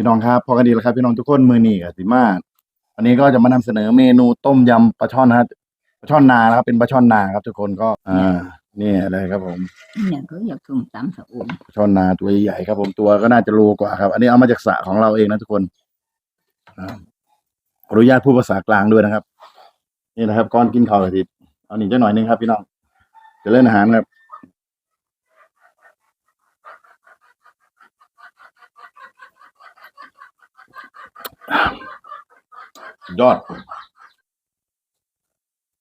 พี่น้องครับพอกันดีแล้วครับ พี่น้องทุกคนมือนี่กับสิมาวันนี้ก็จะมานำเสนอเมนูต้มยำปลาช่อนนะครับปลาช่อนนานะครับ เป็นปลาช่อนนาครับ ทุกคนก็อ่านี่เลยครับผมเนี่ยเขาอยากส่งตำสะอุ่นปลาช่อนนาตัวใหญ่ๆครับ ผมตัวก็น่าจะโลกว่าครับ อันนี้เอามาจากสระของเราเองนะทุกคนอ่าขออนุญาตพูดภาษากลางด้วยนะครับ นี่นะครับก่อนกินข้าวกะทิเอาหนีจักหน่อยนึงครับ พี่น้องจะเล่นอาหารครับ ยอด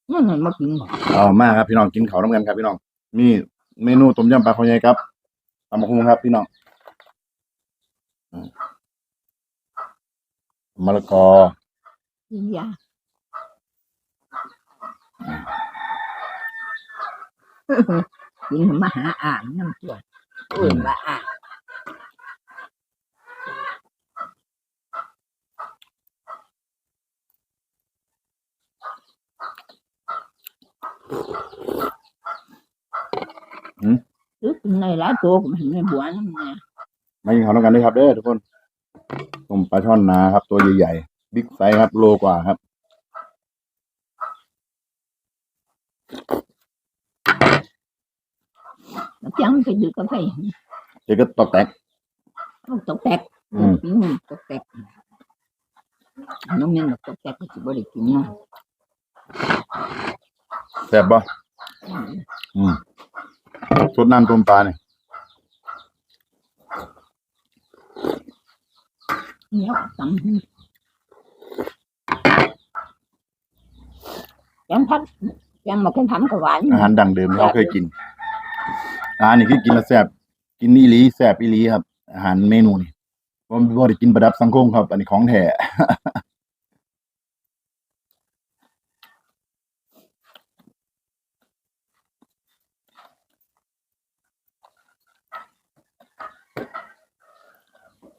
นี่ไงมากินบ่เอามากครับพี่น้องกินเขาวน้ำกันครับพี่น้องมีเมนูต้มยำปลาคอใหญ่ครับตำบักหุ่งครับพี่น้องอืมมะละกอ กินยากินมาหาอ่างน้ำตัวอื่นมาอ่าง ลึกในหลายตัวก็มันไม่บวนนั่นไงมากินเขาวน้ำกันด้วยครับเด้อทุกคนต้มปลาช่อนนาครับ ตัวใหญ่ๆบิ๊กไซส์ครับ โลกว่าครับแล้วยังไปดื่มกาแฟเดี๋ยวก็ตอกแตกเอาตกแตกอืมอืมตกแตกน้องเมียนบอกตกแตกก็จะบริกินเนาะ แซ่บป่ะอืมสดน้ำต้มปลาเนี่ยเนี่ยตำยังพัดยังมาเป็นทำกับหวานอาหารดังเดิมที่เราเคยกินอาหารนี่คือกินแล้วแซ่บกินอีหลีแซ่บอีหลีครับ อาหารเมนูนี่ผมบ่ได้กินประดับสังคมครับ อันนี้ของแท้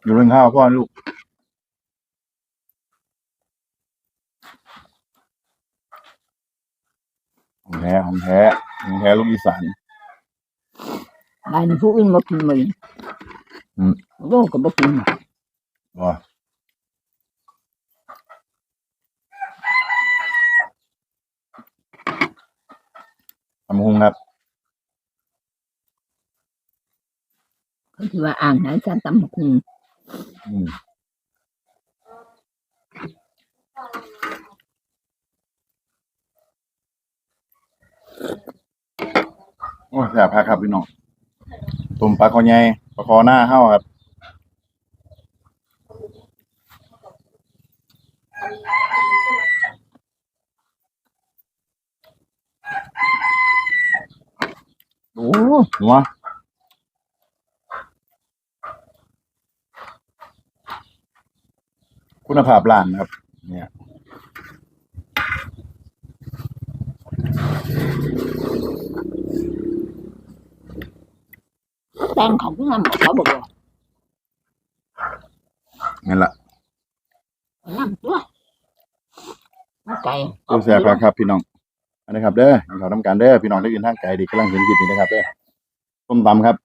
อยู่เรื่องข้าวพ่อลูก ของแท้ของแท้ของแท้ลูกอีสานบ้านผู้อื่นมากินมึงอืมโลกก็บ่กินว่าตำหุงครับเขาที่ว่าอ่างไหนจะตำบักหุงอืม โอ้ยแซ่บคักครับพี่น้องต้มปลาคอใหญ่ปลาคอหน้าเฮ้าครับโอ้นัว คุณภาพร้านนะครับ เนี่ยแตงของพี่น้ำเขาบอกว่านั่นแหละน้ำตัวมาไก่โอ้แซ่บคักครับพี่น้องอันนี้ครับเด้อกินข้าวน้ำกันเด้อพี่น้องได้ยินทางไกลดีกำลังเห็นคลิปนี้นะครับเด้อต้มตำครับ